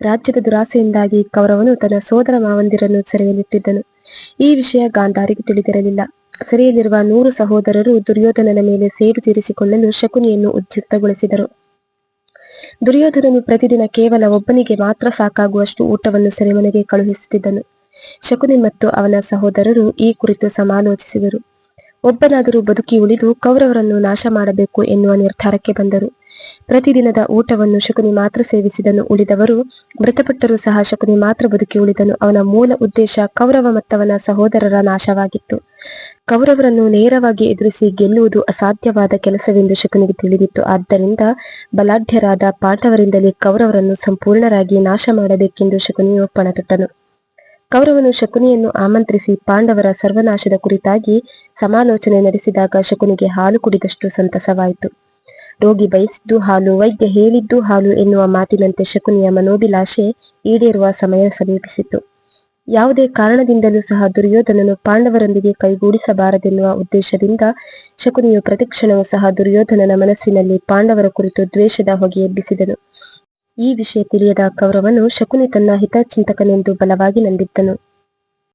ರಾಜ್ಯದ ದುರಾಸೆಯಿಂದಾಗಿ ಕೌರವನು ತನ್ನ ಸೋದರ ಮಾವಂದಿರನ್ನು ಸೆರೆಯಲ್ಲಿಟ್ಟಿದ್ದನು. ಈ ವಿಷಯ ಗಾಂಧಾರಿಗೆ ತಿಳಿದಿರಲಿಲ್ಲ. ಸೆರೆಯಲ್ಲಿರುವ ನೂರು ಸಹೋದರರು ದುರ್ಯೋಧನನ ಮೇಲೆ ಸೇಡು ತೀರಿಸಿಕೊಳ್ಳಲು ಶಕುನಿಯನ್ನು ಉದ್ಯುಕ್ತಗೊಳಿಸಿದರು. ದುರ್ಯೋಧನನು ಪ್ರತಿದಿನ ಕೇವಲ ಒಬ್ಬನಿಗೆ ಮಾತ್ರ ಸಾಕಾಗುವಷ್ಟು ಊಟವನ್ನು ಸೆರೆಮನೆಗೆ ಕಳುಹಿಸುತ್ತಿದ್ದನು. ಶಕುನಿ ಮತ್ತು ಅವನ ಸಹೋದರರು ಈ ಕುರಿತು ಸಮಾಲೋಚಿಸಿದರು. ಒಬ್ಬನಾದರೂ ಬದುಕಿ ಉಳಿದು ಕೌರವರನ್ನು ನಾಶ ಮಾಡಬೇಕು ಎನ್ನುವ ನಿರ್ಧಾರಕ್ಕೆ ಬಂದರು. ಪ್ರತಿದಿನದ ಊಟವನ್ನು ಶಕುನಿ ಮಾತ್ರ ಸೇವಿಸಿದನು. ಉಳಿದವರು ಮೃತಪಟ್ಟರೂ ಸಹ ಶಕುನಿ ಮಾತ್ರ ಬದುಕಿ ಉಳಿದನು. ಅವನ ಮೂಲ ಉದ್ದೇಶ ಕೌರವ ಮತ್ತವನ ಸಹೋದರರ ನಾಶವಾಗಿತ್ತು. ಕೌರವರನ್ನು ನೇರವಾಗಿ ಎದುರಿಸಿ ಗೆಲ್ಲುವುದು ಅಸಾಧ್ಯವಾದ ಕೆಲಸವೆಂದು ಶಕುನಿಗೆ ತಿಳಿದಿತ್ತು. ಆದ್ದರಿಂದ ಬಲಾಢ್ಯರಾದ ಪಾಂಡವರಿಂದಲೇ ಕೌರವರನ್ನು ಸಂಪೂರ್ಣರಾಗಿ ನಾಶ ಮಾಡಬೇಕೆಂದು ಶಕುನಿಯು ಪಣತೊಟ್ಟನು. ಕೌರವನು ಶಕುನಿಯನ್ನು ಆಮಂತ್ರಿಸಿ ಪಾಂಡವರ ಸರ್ವನಾಶದ ಕುರಿತಾಗಿ ಸಮಾಲೋಚನೆ ನಡೆಸಿದಾಗ ಶಕುನಿಗೆ ಹಾಲು ಕುಡಿದಷ್ಟು ಸಂತಸವಾಯಿತು. ರೋಗಿ ಬಯಸಿದ್ದು ಹಾಲು, ವೈದ್ಯ ಹೇಳಿದ್ದು ಹಾಲು ಎನ್ನುವ ಮಾತಿನಂತೆ ಶಕುನಿಯ ಮನೋಭಿಲಾಷೆ ಈಡೇರುವ ಸಮಯ ಸಮೀಪಿಸಿತು. ಯಾವುದೇ ಕಾರಣದಿಂದಲೂ ಸಹ ದುರ್ಯೋಧನನು ಪಾಂಡವರೊಂದಿಗೆ ಕೈಗೂಡಿಸಬಾರದೆನ್ನುವ ಉದ್ದೇಶದಿಂದ ಶಕುನಿಯು ಪ್ರತಿಕ್ಷಣವೂ ಸಹ ದುರ್ಯೋಧನನ ಮನಸ್ಸಿನಲ್ಲಿ ಪಾಂಡವರ ಕುರಿತು ದ್ವೇಷದ ಹೊಗೆ ಎಬ್ಬಿಸಿದನು. ಈ ವಿಷಯ ತಿಳಿಯದ ಕೌರವನು ಶಕುನಿ ತನ್ನ ಹಿತಚಿಂತಕನೆಂದು ಬಲವಾಗಿ ನಂಬಿದ್ದನು.